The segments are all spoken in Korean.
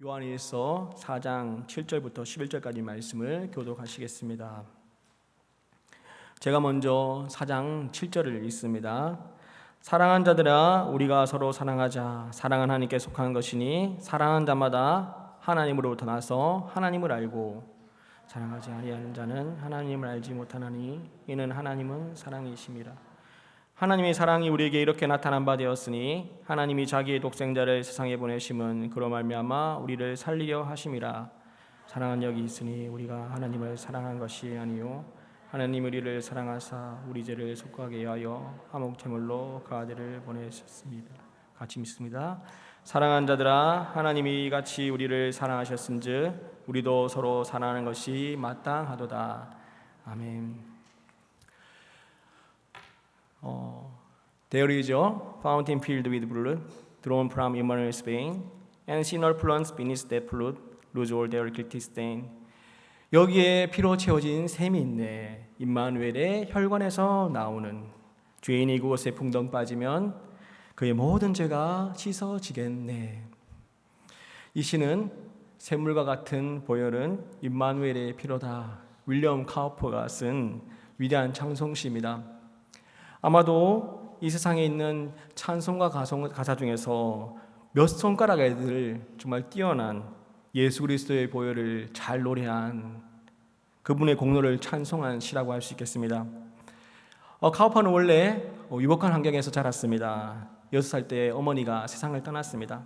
요한일서 4장 7절부터 11절까지 말씀을 교독하시겠습니다. 제가 먼저 4장 7절을 읽습니다. 사랑한 자들아 우리가 서로 사랑하자 사랑은 하나님께 속한 것이니 사랑한 자마다 하나님으로부터 나서 하나님을 알고 사랑하지 아니하는 자는 하나님을 알지 못하나니 이는 하나님은 사랑이심이라 하나님의 사랑이 우리에게 이렇게 나타난 바 되었으니 하나님이 자기의 독생자를 세상에 보내심은 그로 말미암아 우리를 살리려 하심이라 사랑은 여기 있으니 우리가 하나님을 사랑한 것이 아니요 하나님 우리를 사랑하사 우리 죄를 속하게 하여 화목 제물로 그 아들을 보내셨습니다. 같이 믿습니다. 사랑한 자들아 하나님이 같이 우리를 사랑하셨은즉 우리도 서로 사랑하는 것이 마땅하도다. 아멘. There is a fountain filled with blood drawn from Emmanuel, Spain, and sinner plunged beneath that flood lose all their guilty stain. 여기에 피로 채워진 샘이 있네. 임마누엘의 혈관에서 나오는 죄인이 그곳에 풍덩 빠지면 그의 모든 죄가 씻어지겠네. 이 시는 샘물과 같은 보혈은 임마누엘의 피로다. 윌리엄 카우퍼가 쓴 위대한 찬송시입니다. 아마도 이 세상에 있는 찬송가 가송- 가사 중에서 몇 손가락 애들 정말 뛰어난 예수 그리스도의 보혈을 잘 노래한 그분의 공로를 찬송한 시라고 할 수 있겠습니다. 어, 카우퍼는 원래 어, 유복한 환경에서 자랐습니다. 여섯 살때 어머니가 세상을 떠났습니다.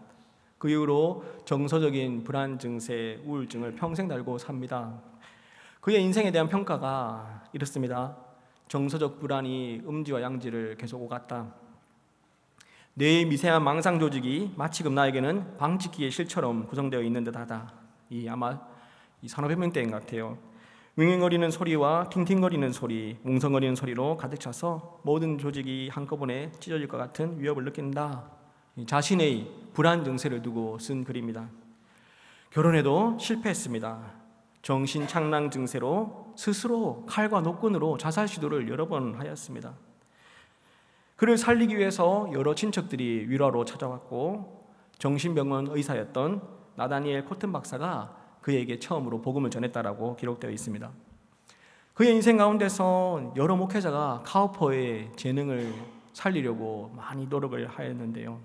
그 이후로 정서적인 불안 증세, 우울증을 평생 달고 삽니다. 그의 인생에 대한 평가가 이렇습니다. 정서적 불안이 음지와 양지를 계속 오갔다. 뇌의 미세한 망상 조직이 마치금 나에게는 방직기의 실처럼 구성되어 있는 듯하다. 이 아마 이 산업혁명 때인 것 같아요. 윙윙거리는 소리와 팅팅거리는 소리, 웅성거리는 소리로 가득 차서 모든 조직이 한꺼번에 찢어질 것 같은 위협을 느낀다. 이 자신의 불안 증세를 두고 쓴 글입니다. 결혼에도 실패했습니다. 정신 착랑 증세로 스스로 칼과 노끈으로 자살 시도를 여러 번 하였습니다. 그를 살리기 위해서 여러 친척들이 위로하러 찾아왔고 정신병원 의사였던 나다니엘 코튼 박사가 그에게 처음으로 복음을 전했다라고 기록되어 있습니다. 그의 인생 가운데서 여러 목회자가 카우퍼의 재능을 살리려고 많이 노력을 하였는데요.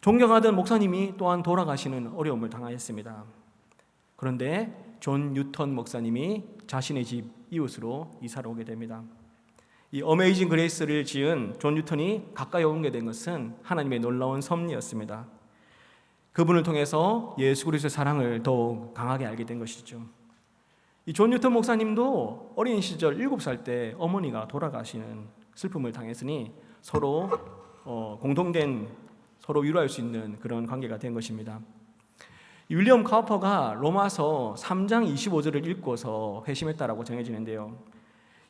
존경하던 목사님이 또한 돌아가시는 어려움을 당하였습니다. 그런데 존 뉴턴 목사님이 자신의 집 이웃으로 이사를 오게 됩니다. 이 어메이징 그레이스를 지은 존 뉴턴이 가까이 오게 된 것은 하나님의 놀라운 섭리였습니다. 그분을 통해서 예수 그리스도의 사랑을 더욱 강하게 알게 된 것이죠. 이 존 뉴턴 목사님도 어린 시절 7살 때 어머니가 돌아가시는 슬픔을 당했으니 서로 어, 공통된 서로 위로할 수 있는 그런 관계가 된 것입니다. 이 윌리엄 카우퍼가 로마서 3장 25절을 읽고서 회심했다라고 정해지는데요.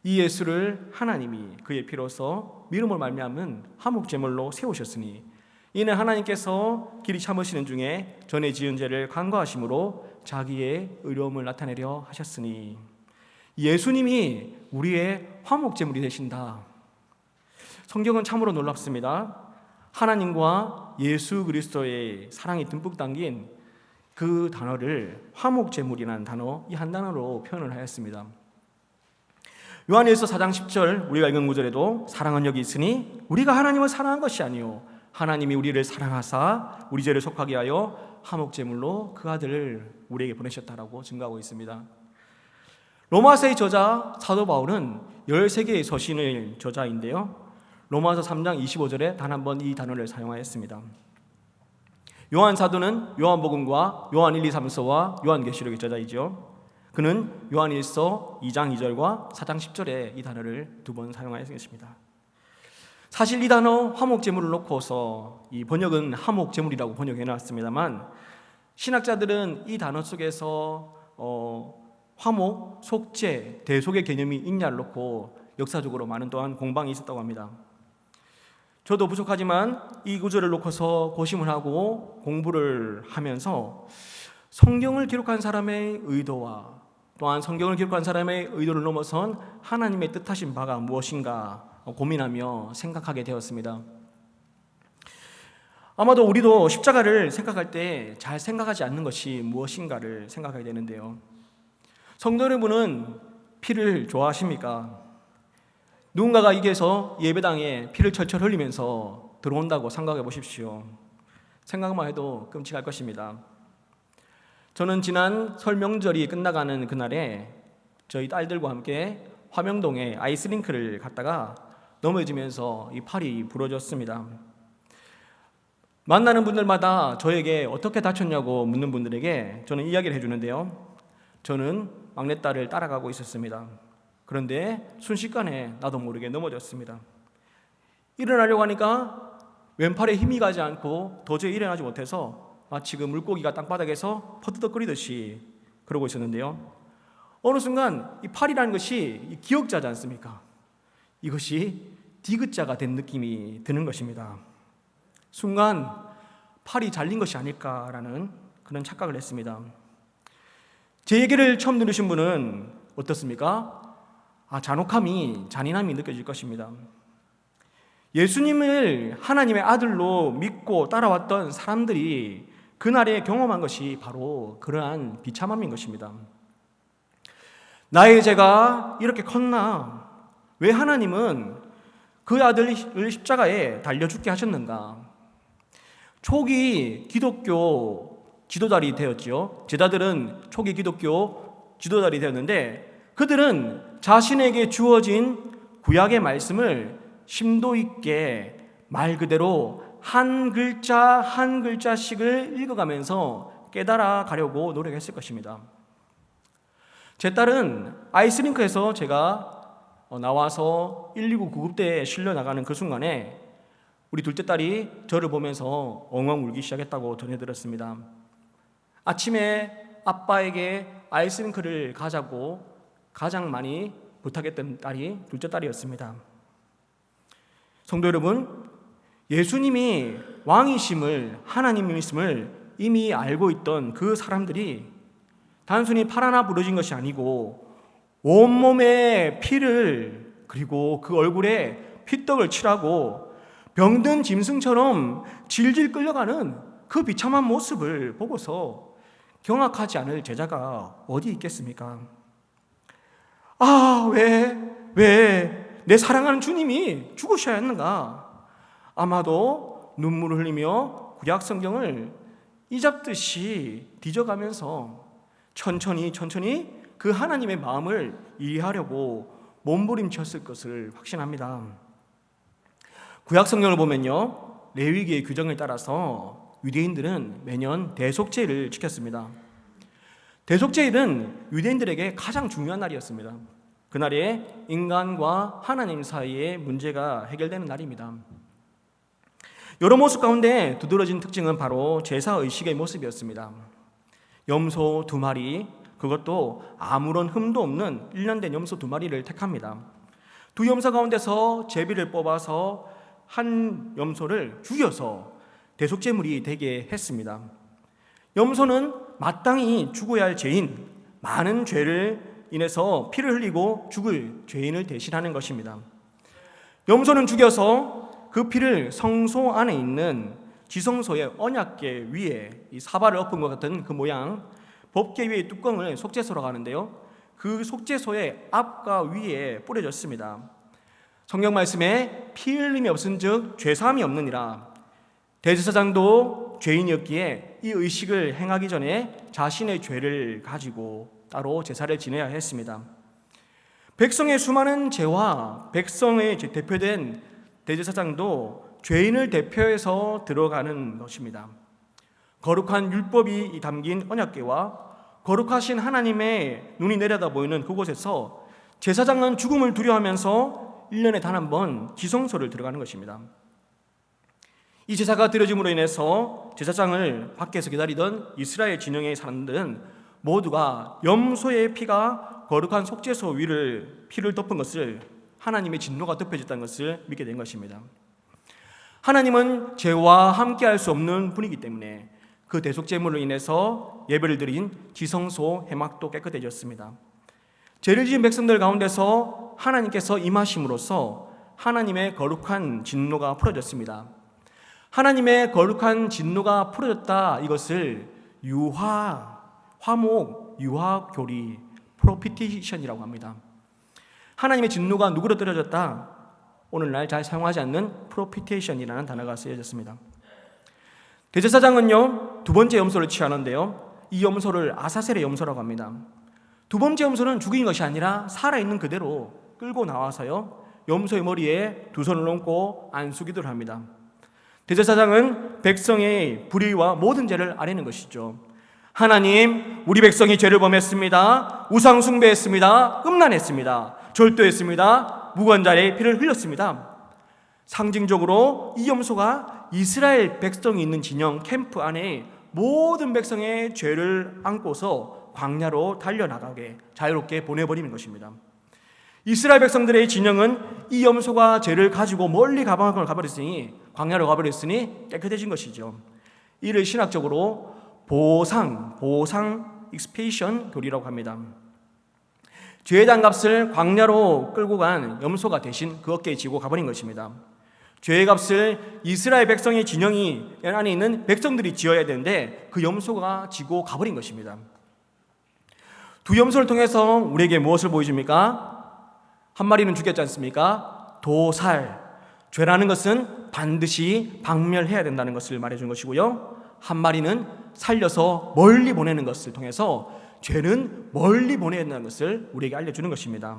이 예수를 하나님이 그의 피로서 믿음을 말미암은 화목 제물로 세우셨으니 이는 하나님께서 길이 참으시는 중에 전에 지은 죄를 간과하심으로 자기의 의로움을 나타내려 하셨으니 예수님이 우리의 화목 제물이 되신다. 성경은 참으로 놀랍습니다. 하나님과 예수 그리스도의 사랑이 듬뿍 담긴 그 단어를 화목 제물이라는 단어 이 한 단어로 표현을 하였습니다. 요한일서 4장 10절 우리가 읽은 구절에도 사랑은 여기 있으니 우리가 하나님을 사랑한 것이 아니요 하나님이 우리를 사랑하사 우리 죄를 속하게 하여 화목 제물로 그 아들을 우리에게 보내셨다라고 증거하고 있습니다. 로마서의 저자 사도 바울은 13개의 서신을 저자인데요. 로마서 3장 25절에 단 한 번 이 단어를 사용하였습니다. 요한 사도는 요한복음과 요한 1, 2, 3서와 요한계시록의 저자이죠. 그는 요한일서 2장 2절과 4장 10절에 이 단어를 두 번 사용하였습니다. 사실 이 단어 화목제물을 놓고서 이 번역은 화목제물이라고 번역해 놨습니다만 신학자들은 이 단어 속에서 어, 화목, 속죄, 대속의 개념이 있냐를 놓고 역사적으로 많은 또한 공방이 있었다고 합니다. 저도 부족하지만 이 구절을 놓고서 고심을 하고 공부를 하면서 성경을 기록한 사람의 의도와 또한 성경을 기록한 사람의 의도를 넘어선 하나님의 뜻하신 바가 무엇인가 고민하며 생각하게 되었습니다. 아마도 우리도 십자가를 생각할 때 잘 생각하지 않는 것이 무엇인가를 생각하게 되는데요. 성도 여러분은 피를 좋아하십니까? 누군가가 이게서 예배당에 피를 철철 흘리면서 들어온다고 생각해 보십시오. 생각만 해도 끔찍할 것입니다. 저는 지난 설 명절이 끝나가는 그날에 저희 딸들과 함께 화명동에 아이스링크를 갔다가 넘어지면서 이 팔이 부러졌습니다. 만나는 분들마다 저에게 어떻게 다쳤냐고 묻는 분들에게 저는 이야기를 해주는데요. 저는 막내딸을 따라가고 있었습니다. 그런데 순식간에 나도 모르게 넘어졌습니다. 일어나려고 하니까 왼팔에 힘이 가지 않고 도저히 일어나지 못해서 마치 그 물고기가 땅바닥에서 퍼드덕거리듯이 그러고 있었는데요. 어느 순간 이 팔이라는 것이 기억자지 않습니까? 이것이 디귿자가 된 느낌이 드는 것입니다. 순간 팔이 잘린 것이 아닐까라는 그런 착각을 했습니다. 제 얘기를 처음 들으신 분은 어떻습니까? 아, 잔혹함이, 잔인함이 느껴질 것입니다. 예수님을 하나님의 아들로 믿고 따라왔던 사람들이 그날에 경험한 것이 바로 그러한 비참함인 것입니다. 나의 죄가 이렇게 컸나? 왜 하나님은 그 아들을 십자가에 달려 죽게 하셨는가? 초기 기독교 지도자리 되었지요. 제자들은 초기 기독교 지도자리 되었는데 그들은 자신에게 주어진 구약의 말씀을 심도 있게 말 그대로 한 글자 한 글자씩을 읽어가면서 깨달아 가려고 노력했을 것입니다. 제 딸은 아이스링크에서 제가 어, 나와서 119 구급대에 실려 나가는 그 순간에 우리 둘째 딸이 저를 보면서 엉엉 울기 시작했다고 전해들었습니다. 아침에 아빠에게 아이스링크를 가자고 가장 많이 부탁했던 딸이 둘째 딸이었습니다. 성도 여러분, 예수님이 왕이심을 하나님이심을 이미 알고 있던 그 사람들이 단순히 팔 하나 부러진 것이 아니고 온몸에 피를 그리고 그 얼굴에 피떡을 칠하고 병든 짐승처럼 질질 끌려가는 그 비참한 모습을 보고서 경악하지 않을 제자가 어디 있겠습니까? 아, 왜, 왜, 내 사랑하는 주님이 죽으셔야 했는가? 아마도 눈물을 흘리며 구약 성경을 이잡듯이 뒤져가면서 천천히 천천히 그 하나님의 마음을 이해하려고 몸부림쳤을 것을 확신합니다. 구약 성경을 보면요. 레위기의 규정을 따라서 유대인들은 매년 대속제를 지켰습니다. 대속제일은 유대인들에게 가장 중요한 날이었습니다. 그날에 인간과 하나님 사이의 문제가 해결되는 날입니다. 여러 모습 가운데 두드러진 특징은 바로 제사 의식의 모습이었습니다. 염소 두 마리, 그것도 아무런 흠도 없는 1년 된 염소 두 마리를 택합니다. 두 염소 가운데서 제비를 뽑아서 한 염소를 죽여서 대속제물이 되게 했습니다. 염소는 마땅히 죽어야 할 죄인, 많은 죄를 인해서 피를 흘리고 죽을 죄인을 대신하는 것입니다. 염소는 죽여서 그 피를 성소 안에 있는 지성소의 언약계 위에 이 사발을 엎은 것 같은 그 모양 법계 위의 뚜껑을 속죄소로 가는데요. 그 속죄소의 앞과 위에 뿌려졌습니다. 성경 말씀에 피 흘림이 없은 즉 죄사함이 없느니라. 대제사장도 죄인이었기에 이 의식을 행하기 전에 자신의 죄를 가지고 따로 제사를 지내야 했습니다. 백성의 수많은 죄와 백성의 대표된 대제사장도 죄인을 대표해서 들어가는 것입니다. 거룩한 율법이 담긴 언약궤와 거룩하신 하나님의 눈이 내려다 보이는 그곳에서 제사장은 죽음을 두려워하면서 1년에 단 한 번 지성소를 들어가는 것입니다. 이 제사가 드려짐으로 인해서 제사장을 밖에서 기다리던 이스라엘 진영의 사람들은 모두가 염소의 피가 거룩한 속죄소 위를 피를 덮은 것을 하나님의 진노가 덮여졌다는 것을 믿게 된 것입니다. 하나님은 죄와 함께할 수 없는 분이기 때문에 그 대속 제물로 인해서 예배를 드린 지성소 해막도 깨끗해졌습니다. 죄를 지은 백성들 가운데서 하나님께서 임하심으로써 하나님의 거룩한 진노가 풀어졌습니다. 하나님의 거룩한 진노가 풀어졌다. 이것을 유화, 화목, 유화 교리, 프로피티션이라고 합니다. 하나님의 진노가 누구로 떨어졌다? 오늘날 잘 사용하지 않는 프로피테이션이라는 단어가 쓰여졌습니다. 대제사장은요 두 번째 염소를 취하는데요 이 염소를 아사셀의 염소라고 합니다. 두 번째 염소는 죽인 것이 아니라 살아 있는 그대로 끌고 나와서요 염소의 머리에 두 손을 얹고 안수기도를 합니다. 대제사장은 백성의 불의와 모든 죄를 아뢰는 것이죠. 하나님, 우리 백성이 죄를 범했습니다. 우상 숭배했습니다. 음란했습니다. 절도했습니다. 무관자의 피를 흘렸습니다. 상징적으로 이 염소가 이스라엘 백성이 있는 진영 캠프 안에 모든 백성의 죄를 안고서 광야로 달려나가게 자유롭게 보내버리는 것입니다. 이스라엘 백성들의 진영은 이 염소가 죄를 가지고 멀리 가방을 가버렸으니 광야로 가버렸으니 깨끗해진 것이죠. 이를 신학적으로 보상, 보상 익스페이션 교리라고 합니다. 죄의 장값을 광야로 끌고 간 염소가 대신 그 어깨에 지고 가버린 것입니다. 죄의 값을 이스라엘 백성의 진영이 안에 있는 백성들이 지어야 되는데 그 염소가 지고 가버린 것입니다. 두 염소를 통해서 우리에게 무엇을 보여줍니까? 한 마리는 죽였지 않습니까? 도살. 죄라는 것은 반드시 박멸해야 된다는 것을 말해준 것이고요. 한 마리는 살려서 멀리 보내는 것을 통해서 죄는 멀리 보내야 된다는 것을 우리에게 알려주는 것입니다.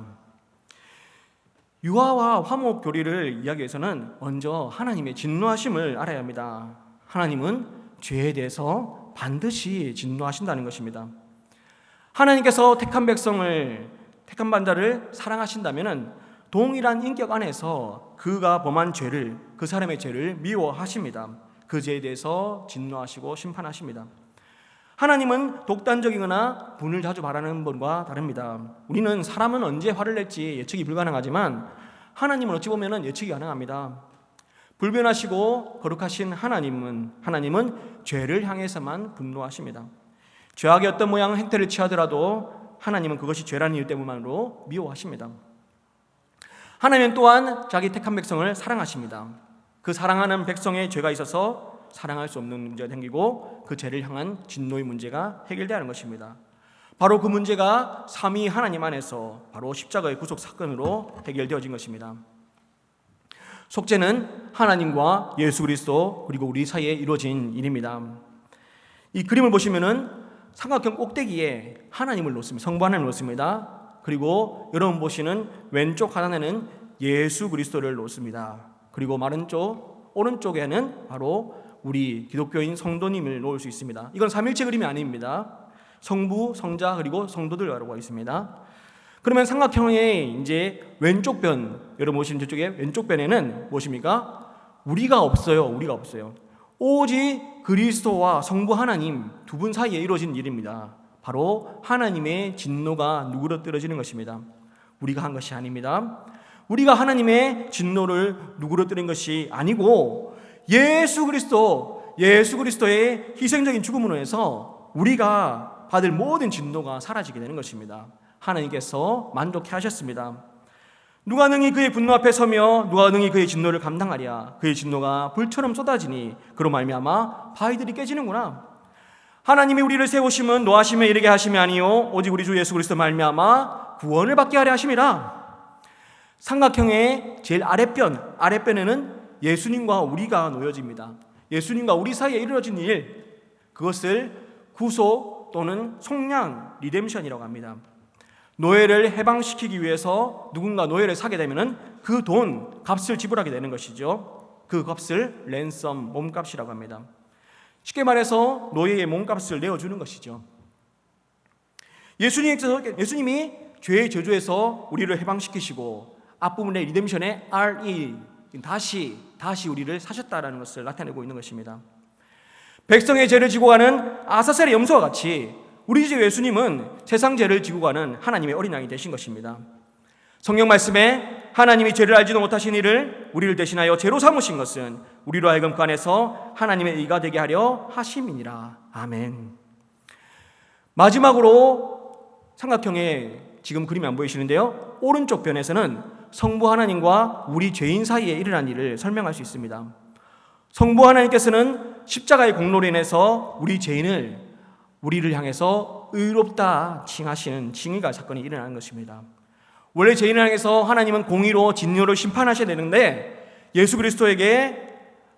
유아와 화목 교리를 이야기해서는 먼저 하나님의 진노하심을 알아야 합니다. 하나님은 죄에 대해서 반드시 진노하신다는 것입니다. 하나님께서 택한 백성을 택한 반자를 사랑하신다면은 동일한 인격 안에서 그가 범한 죄를 그 사람의 죄를 미워하십니다. 그 죄에 대해서 진노하시고 심판하십니다. 하나님은 독단적이거나 분을 자주 바라는 분과 다릅니다. 우리는 사람은 언제 화를 낼지 예측이 불가능하지만 하나님은 어찌 보면 예측이 가능합니다. 불변하시고 거룩하신 하나님은 하나님은 죄를 향해서만 분노하십니다. 죄악의 어떤 모양 행태를 취하더라도 하나님은 그것이 죄라는 이유 때문만으로 미워하십니다. 하나님 또한 자기 택한 백성을 사랑하십니다. 그 사랑하는 백성의 죄가 있어서 사랑할 수 없는 문제가 생기고 그 죄를 향한 진노의 문제가 해결되야 하는 것입니다. 바로 그 문제가 삼위 하나님 안에서 바로 십자가의 구속 사건으로 해결되어진 것입니다. 속죄는 하나님과 예수 그리스도 그리고 우리 사이에 이루어진 일입니다. 이 그림을 보시면은 삼각형 꼭대기에 하나님을 놓습니다. 성부 하나님을 놓습니다. 그리고 여러분 보시는 왼쪽 하단에는 예수 그리스도를 놓습니다. 그리고 마른 쪽 오른쪽에는 바로 우리 기독교인 성도님을 놓을 수 있습니다. 이건 삼일체 그림이 아닙니다. 성부, 성자 그리고 성도들이라고 있습니다. 그러면 삼각형의 이제 왼쪽 변 여러분 보시는 저쪽에 왼쪽 변에는 무엇입니까? 우리가 없어요. 우리가 없어요. 오직 그리스도와 성부 하나님 두 분 사이에 이루어진 일입니다. 바로 하나님의 진노가 떨어지는 것입니다. 우리가 한 것이 아닙니다. 우리가 하나님의 진노를 떨인 것이 아니고 예수 그리스도 예수 그리스도의 희생적인 죽음으로 해서 우리가 받을 모든 진노가 사라지게 되는 것입니다. 하나님께서 만족해 하셨습니다. 누가 능히 그의 분노 앞에 서며 누가 능히 그의 진노를 감당하랴 그의 진노가 불처럼 쏟아지니 그로 말미암아 바위들이 깨지는구나 하나님이 우리를 세우심은 노하심에 이르게 하심이 아니요 오직 우리 주 예수 그리스도 말미암아 구원을 받게 하려 하심이라 삼각형의 제일 아랫변 아랫변에는 예수님과 우리가 놓여집니다 예수님과 우리 사이에 이루어진 일 그것을 구속 또는 속량 리뎀션이라고 합니다 노예를 해방시키기 위해서 누군가 노예를 사게 되면은 그 돈 값을 지불하게 되는 것이죠. 그 값을 랜섬 몸값이라고 합니다. 쉽게 말해서 노예의 몸값을 내어 주는 것이죠. 예수님께서 예수님이 죄의 저주에서 우리를 해방시키시고 앞부분의 리뎀션의 RE 다시 다시 우리를 사셨다라는 것을 나타내고 있는 것입니다. 백성의 죄를 지고 가는 아사셀의 염소와 같이 우리 주 예수님은 세상 죄를 지고 가는 하나님의 어린 양이 되신 것입니다. 성경 말씀에 하나님이 죄를 알지도 못하신 이를 우리를 대신하여 죄로 삼으신 것은 우리로 하여금 그 안에서 하나님의 의가 되게 하려 하심이니라. 아멘. 마지막으로 삼각형의 지금 그림이 안 보이시는데요. 오른쪽 변에서는 성부 하나님과 우리 죄인 사이에 일어난 일을 설명할 수 있습니다. 성부 하나님께서는 십자가의 공로로 인해서 우리 죄인을 우리를 향해서 의롭다 칭하시는 칭의가 사건이 일어나는 것입니다. 원래 죄인을 향해서 하나님은 공의로 진노로 심판하셔야 되는데 예수 그리스도에게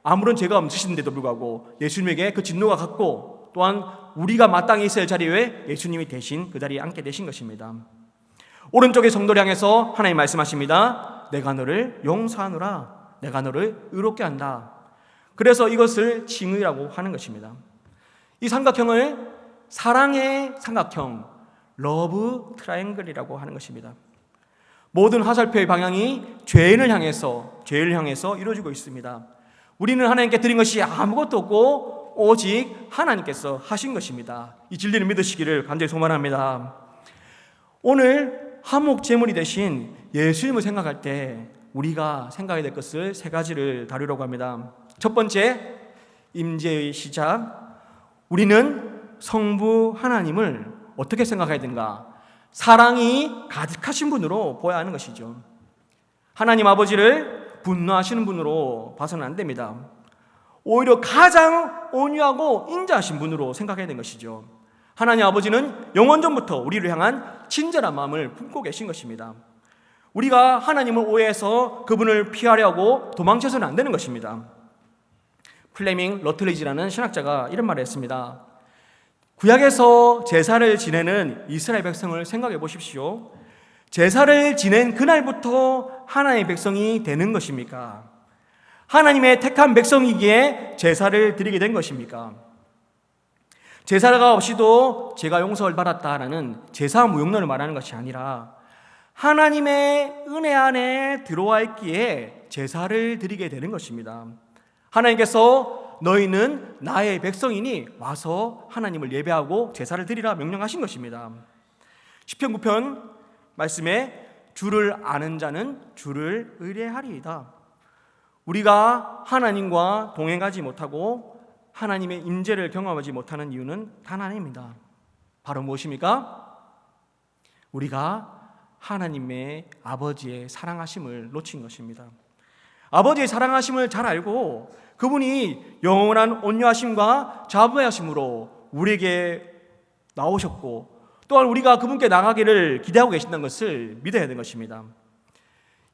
아무런 죄가 없으신데도 불구하고 예수님에게 그 진노가 갔고 또한 우리가 마땅히 있어야 할 자리에 예수님이 대신 그 자리에 앉게 되신 것입니다. 오른쪽의 성도를 향해서 하나님 말씀하십니다. 내가 너를 용서하노라. 내가 너를 의롭게 한다. 그래서 이것을 칭의라고 하는 것입니다. 이 삼각형을 사랑의 삼각형, 러브 트라이앵글이라고 하는 것입니다. 모든 화살표의 방향이 죄인을 향해서 죄를 향해서 이루어지고 있습니다. 우리는 하나님께 드린 것이 아무것도 없고 오직 하나님께서 하신 것입니다. 이 진리를 믿으시기를 간절히 소망합니다. 오늘 한목 제물이 되신 예수님을 생각할 때 우리가 생각해야 될 것을 세 가지를 다루려고 합니다. 첫 번째, 임재의 시작. 우리는 성부 하나님을 어떻게 생각해야 되는가? 사랑이 가득하신 분으로 보아야 하는 것이죠. 하나님 아버지를 분노하시는 분으로 봐서는 안 됩니다. 오히려 가장 온유하고 인자하신 분으로 생각해야 되는 것이죠. 하나님 아버지는 영원전부터 우리를 향한 친절한 마음을 품고 계신 것입니다. 우리가 하나님을 오해해서 그분을 피하려고 도망쳐서는 안 되는 것입니다. 플레밍 러틀리지라는 신학자가 이런 말을 했습니다. 구약에서 제사를 지내는 이스라엘 백성을 생각해 보십시오. 제사를 지낸 그날부터 하나님의 백성이 되는 것입니까? 하나님의 택한 백성이기에 제사를 드리게 된 것입니까? 제사가 없이도 제가 용서를 받았다라는 제사 무용론을 말하는 것이 아니라 하나님의 은혜 안에 들어와 있기에 제사를 드리게 되는 것입니다. 하나님께서 너희는 나의 백성이니 와서 하나님을 예배하고 제사를 드리라 명령하신 것입니다. 시편 9편 말씀에 주를 아는 자는 주를 의뢰하리이다. 우리가 하나님과 동행하지 못하고 하나님의 임재를 경험하지 못하는 이유는 단 하나입니다. 바로 무엇입니까? 우리가 하나님의 아버지의 사랑하심을 놓친 것입니다. 아버지의 사랑하심을 잘 알고 그분이 영원한 온유하심과 자부하심으로 우리에게 나오셨고 또한 우리가 그분께 나가기를 기대하고 계신다는 것을 믿어야 되는 것입니다.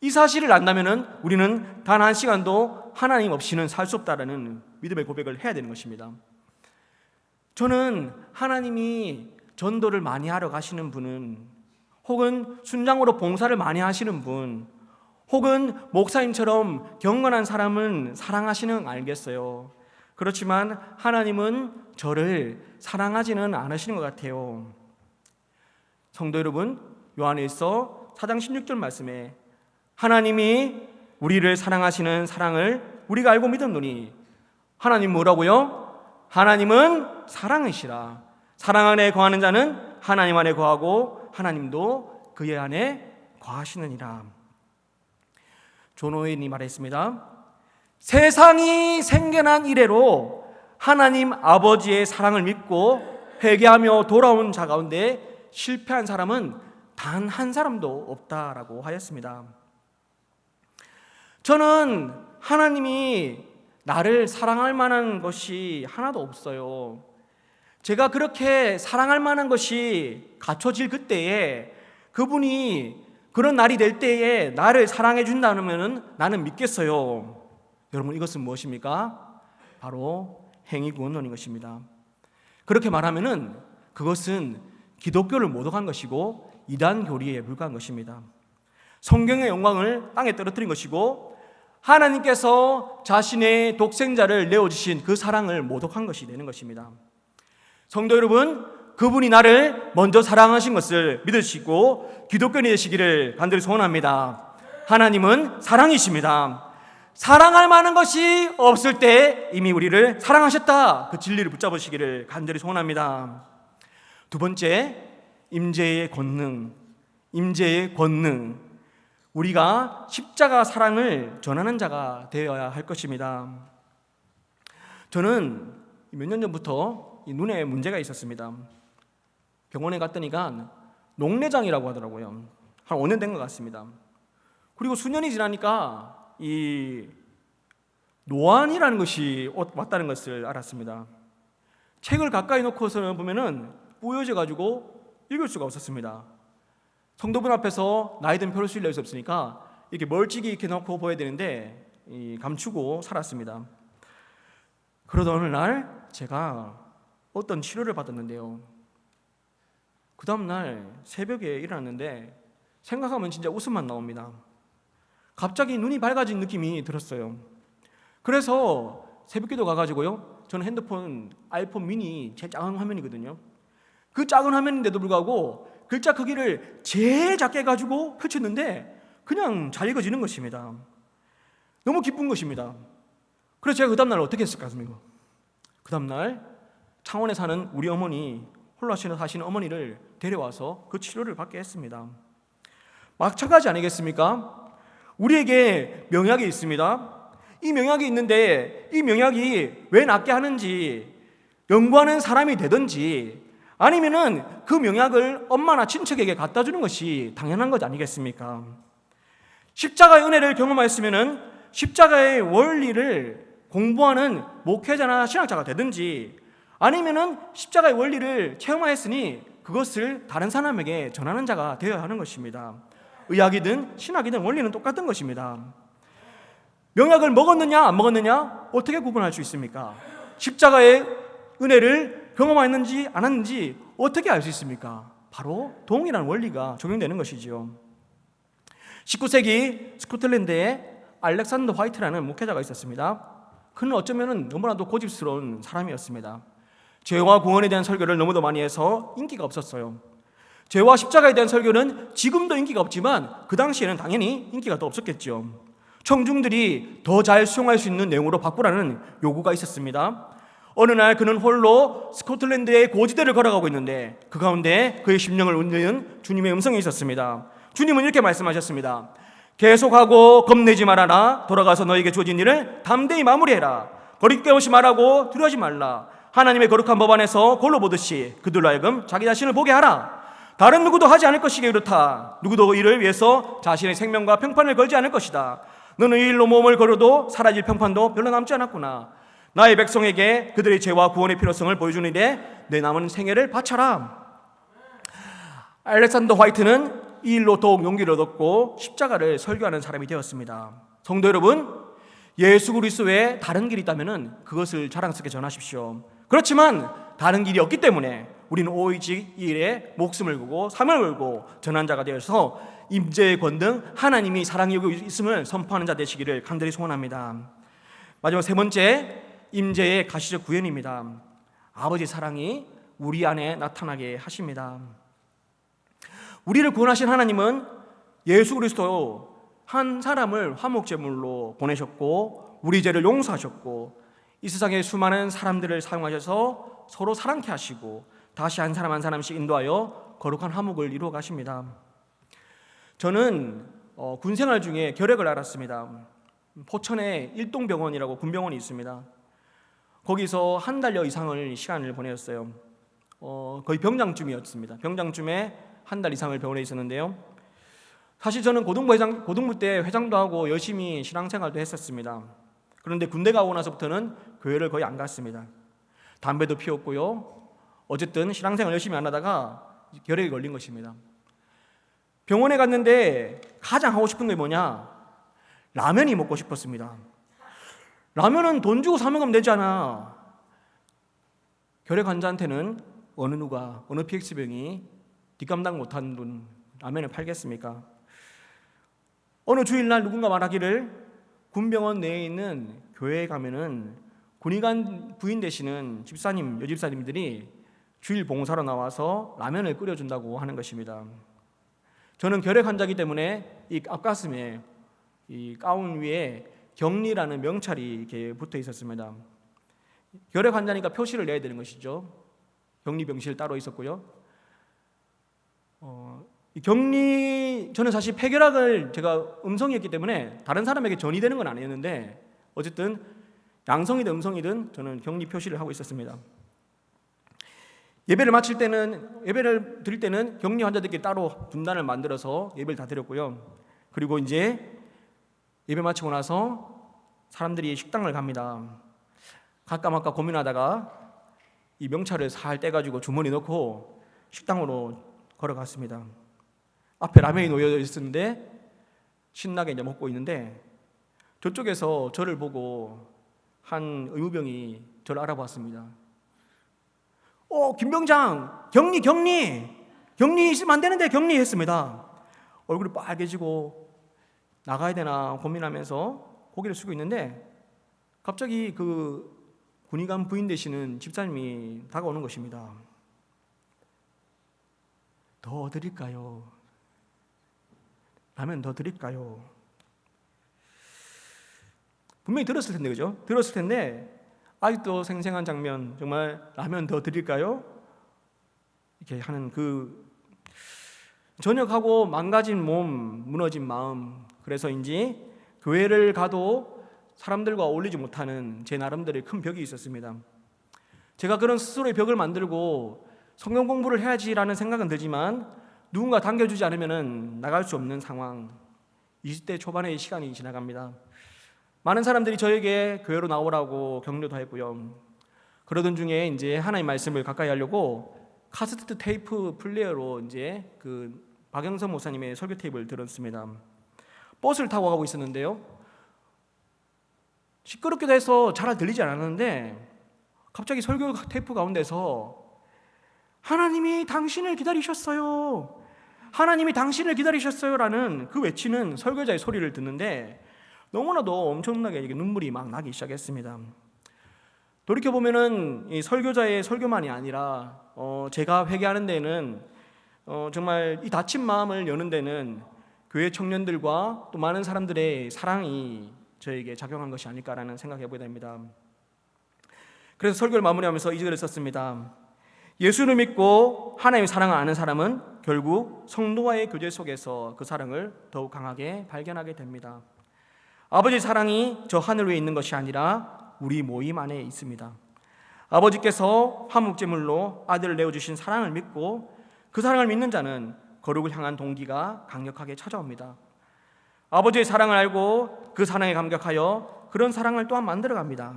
이 사실을 안다면 우리는 단 한 시간도 하나님 없이는 살 수 없다라는 믿음의 고백을 해야 되는 것입니다. 저는 하나님이 전도를 많이 하러 가시는 분은 혹은 순장으로 봉사를 많이 하시는 분 혹은 목사님처럼 경건한 사람은 사랑하시는 알겠어요. 그렇지만 하나님은 저를 사랑하지는 않으시는 것 같아요. 성도 여러분, 요한일서 4장 16절 말씀에 하나님이 우리를 사랑하시는 사랑을 우리가 알고 믿었노니 하나님 뭐라고요? 하나님은 사랑이시라. 사랑 안에 거하는 자는 하나님 안에 거하고 하나님도 그의 안에 거하시느니라. 존 오웬이 말했습니다. 세상이 생겨난 이래로 하나님 아버지의 사랑을 믿고 회개하며 돌아온 자 가운데 실패한 사람은 단 한 사람도 없다라고 하였습니다. 저는 하나님이 나를 사랑할 만한 것이 하나도 없어요. 제가 그렇게 사랑할 만한 것이 갖춰질 그때에 그분이 그런 날이 될 때에 나를 사랑해 준다면 나는 믿겠어요. 여러분 이것은 무엇입니까? 바로 행위 구원론인 것입니다. 그렇게 말하면은 그것은 기독교를 모독한 것이고 이단 교리에 불과한 것입니다. 성경의 영광을 땅에 떨어뜨린 것이고 하나님께서 자신의 독생자를 내어 주신 그 사랑을 모독한 것이 되는 것입니다. 성도 여러분, 그분이 나를 먼저 사랑하신 것을 믿으시고 기독교인이 되시기를 간절히 소원합니다. 하나님은 사랑이십니다. 사랑할 만한 것이 없을 때 이미 우리를 사랑하셨다. 그 진리를 붙잡으시기를 간절히 소원합니다. 두 번째, 임재의 권능. 임재의 권능. 우리가 십자가 사랑을 전하는 자가 되어야 할 것입니다. 저는 몇 년 전부터 눈에 문제가 있었습니다. 병원에 갔더니가 녹내장이라고 하더라고요. 한 5년 된 것 같습니다. 그리고 수년이 지나니까 이 노안이라는 것이 왔다는 것을 알았습니다. 책을 가까이 놓고서는 보면은 뿌여져 가지고 읽을 수가 없었습니다. 성도분 앞에서 나이 든 표를 쓸수 없으니까 이렇게 멀찍이 이렇게 놓고 보여야 되는데 이 감추고 살았습니다. 그러던 어느 날 제가 어떤 치료를 받았는데요. 그 다음 날 새벽에 일어났는데 생각하면 진짜 웃음만 나옵니다. 갑자기 눈이 밝아진 느낌이 들었어요. 그래서 새벽기도 가가지고요. 저는 핸드폰 아이폰 미니 제일 작은 화면이거든요. 그 작은 화면인데도 불구하고 글자 크기를 제일 작게 가지고 펼쳤는데 그냥 잘 읽어지는 것입니다. 너무 기쁜 것입니다. 그래서 제가 그 다음날 어떻게 했을까, 그 다음날 창원에 사는 우리 어머니, 홀로 사시는 어머니를 데려와서 그 치료를 받게 했습니다. 마찬가지 아니겠습니까? 우리에게 명약이 있습니다. 이 명약이 있는데 이 명약이 왜 낫게 하는지 연구하는 사람이 되든지 아니면은 그 명약을 엄마나 친척에게 갖다 주는 것이 당연한 것 아니겠습니까? 십자가의 은혜를 경험하였으면은 십자가의 원리를 공부하는 목회자나 신학자가 되든지 아니면은 십자가의 원리를 체험하였으니 그것을 다른 사람에게 전하는 자가 되어야 하는 것입니다. 의학이든 신학이든 원리는 똑같은 것입니다. 명약을 먹었느냐 안 먹었느냐 어떻게 구분할 수 있습니까? 십자가의 은혜를 경험했는지 안 했는지 어떻게 알 수 있습니까? 바로 동일한 원리가 적용되는 것이지요. 19세기 스코틀랜드에 알렉산더 화이트라는 목회자가 있었습니다. 그는 어쩌면 너무나도 고집스러운 사람이었습니다. 죄와 구원에 대한 설교를 너무도 많이 해서 인기가 없었어요. 죄와 십자가에 대한 설교는 지금도 인기가 없지만 그 당시에는 당연히 인기가 더 없었겠죠. 청중들이 더 잘 수용할 수 있는 내용으로 바꾸라는 요구가 있었습니다. 어느 날 그는 홀로 스코틀랜드의 고지대를 걸어가고 있는데 그 가운데 그의 심령을 울리는 주님의 음성이 있었습니다. 주님은 이렇게 말씀하셨습니다. 계속하고 겁내지 말아라. 돌아가서 너에게 주어진 일을 담대히 마무리해라. 거리끼 없이 말하고 두려워하지 말라. 하나님의 거룩한 법 안에서 골로 보듯이 그들로 하여금 자기 자신을 보게 하라. 다른 누구도 하지 않을 것이기에 그렇다. 누구도 이를 위해서 자신의 생명과 평판을 걸지 않을 것이다. 너는 이 일로 몸을 걸어도 사라질 평판도 별로 남지 않았구나. 나의 백성에게 그들의 죄와 구원의 필요성을 보여주는 데내 남은 생애를 바쳐라. 알렉산더 화이트는 이 일로 더욱 용기를 얻었고 십자가를 설교하는 사람이 되었습니다. 성도 여러분, 예수 그리스도 외에 다른 길이 있다면 그것을 자랑스럽게 전하십시오. 그렇지만 다른 길이 없기 때문에 우리는 오직 이 일에 목숨을 걸고 삶을 걸고 전한 자가 되어서 임재의 권등 하나님이 사랑이 여기 있음을 선포하는 자 되시기를 간절히 소원합니다. 마지막 세 번째 임재의 가시적 구현입니다. 아버지 사랑이 우리 안에 나타나게 하십니다. 우리를 구원하신 하나님은 예수 그리스도 한 사람을 화목 제물로 보내셨고 우리 죄를 용서하셨고 이 세상의 수많은 사람들을 사용하셔서 서로 사랑케 하시고 다시 한 사람 한 사람씩 인도하여 거룩한 화목을 이루어 가십니다. 저는 어, 군 생활 중에 결핵을 알았습니다. 포천에 일동병원이라고 군병원이 있습니다. 거기서 한 달여 이상을 시간을 보내었어요. 어, 거의 병장쯤이었습니다. 병장쯤에 한 달 이상을 병원에 있었는데요. 사실 저는 고등부 회장 고등부 때 회장도 하고 열심히 신앙생활도 했었습니다. 그런데 군대 가고 나서부터는 교회를 거의 안 갔습니다. 담배도 피웠고요. 어쨌든 신앙생활 열심히 안 하다가 결핵이 걸린 것입니다. 병원에 갔는데 가장 하고 싶은 게 뭐냐? 라면이 먹고 싶었습니다. 라면은 돈 주고 사 먹으면 되잖아. 결핵 환자한테는 어느 누가 어느 PX병이 뒷감당 돈 라면을 팔겠습니까? 어느 주일날 누군가 말하기를 군병원 내에 있는 교회에 가면은 군의관 부인 되시는 집사님, 여집사님들이 주일 봉사로 나와서 라면을 끓여준다고 하는 것입니다. 저는 결핵 환자이기 때문에 이 앞가슴에 이 가운 위에 격리라는 명찰이 이렇게 붙어 있었습니다. 결핵 환자니까 표시를 내야 되는 것이죠. 격리 병실 따로 있었고요. 어, 격리 저는 사실 폐결핵을 제가 음성이었기 때문에 다른 사람에게 전이되는 건 아니었는데 어쨌든 양성이든 음성이든 저는 격리 표시를 하고 있었습니다. 예배를 마칠 때는 예배를 드릴 때는 격리 환자들끼리 따로 분단을 만들어서 예배를 다 드렸고요. 그리고 이제 예배 마치고 나서 사람들이 식당을 갑니다. 갈까 말까 고민하다가 이 명찰을 살 떼가지고 주머니 넣고 식당으로 걸어갔습니다. 앞에 라면이 놓여 있었는데 신나게 이제 먹고 있는데 저쪽에서 저를 보고 한 의무병이 저를 알아봤습니다. 어, 김병장, 격리, 격리, 격리 있으면 안 되는데 격리 했습니다. 얼굴이 빨개지고 나가야 되나 고민하면서 고개를 숙이고 있는데 갑자기 그 군의관 부인 되시는 집사님이 다가오는 것입니다. 더 드릴까요? 라면 더 드릴까요? 분명히 들었을 텐데 그죠? 들었을 텐데 아직도 생생한 장면 정말 라면 더 드릴까요? 이렇게 하는 그 전역하고 망가진 몸, 무너진 마음 그래서인지 교회를 가도 사람들과 어울리지 못하는 제 나름대로의 큰 벽이 있었습니다. 제가 그런 스스로의 벽을 만들고 성경 공부를 해야지라는 생각은 들지만 누군가 당겨주지 않으면 나갈 수 없는 상황. 20대 초반의 시간이 지나갑니다. 많은 사람들이 저에게 교회로 나오라고 격려도 했고요. 그러던 중에 이제 하나님 말씀을 가까이 하려고 카세트 테이프 플레이어로 이제 그 박영선 목사님의 설교 테이프를 들었습니다. 버스를 타고 가고 있었는데요. 시끄럽기도 해서 잘 들리지 않았는데 갑자기 설교 테이프 가운데서 하나님이 당신을 기다리셨어요. 하나님이 당신을 기다리셨어요라는 그 외치는 설교자의 소리를 듣는데 너무나도 엄청나게 눈물이 막 나기 시작했습니다. 돌이켜 보면은 이 설교자의 설교만이 아니라 어 제가 회개하는 데는 어 정말 이 다친 마음을 여는 데는 교회 청년들과 또 많은 사람들의 사랑이 저에게 작용한 것이 아닐까라는 생각해 보게 됩니다. 그래서 설교를 마무리하면서 이 절을 썼습니다. 예수를 믿고 하나님의 사랑을 아는 사람은 결국 성도와의 교제 속에서 그 사랑을 더욱 강하게 발견하게 됩니다. 아버지 사랑이 저 하늘 위에 있는 것이 아니라 우리 모임 안에 있습니다. 아버지께서 화목제물로 아들을 내어주신 사랑을 믿고 그 사랑을 믿는 자는 거룩을 향한 동기가 강력하게 찾아옵니다. 아버지의 사랑을 알고 그 사랑에 감격하여 그런 사랑을 또한 만들어갑니다.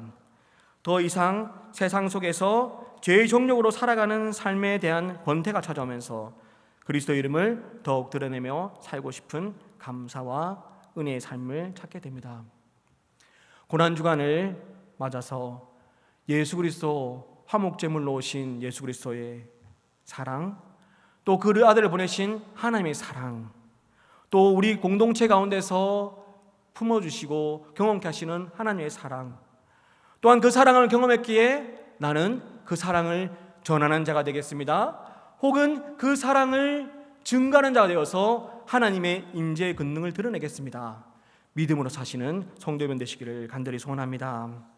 더 이상 세상 속에서 죄의 정력으로 살아가는 삶에 대한 권태가 찾아오면서 그리스도 이름을 더욱 드러내며 살고 싶은 감사와 은혜의 삶을 찾게 됩니다. 고난 주간을 맞아서 예수 그리스도 화목 제물로 오신 예수 그리스도의 사랑, 또 그 아들을 보내신 하나님의 사랑, 또 우리 공동체 가운데서 품어 주시고 경험케 하시는 하나님의 사랑, 또한 그 사랑을 경험했기에 나는 그 사랑을 전하는 자가 되겠습니다. 혹은 그 사랑을 증가하는 자가 되어서 하나님의 임재의 권능을 드러내겠습니다. 믿음으로 사시는 성도면 되시기를 간절히 소원합니다.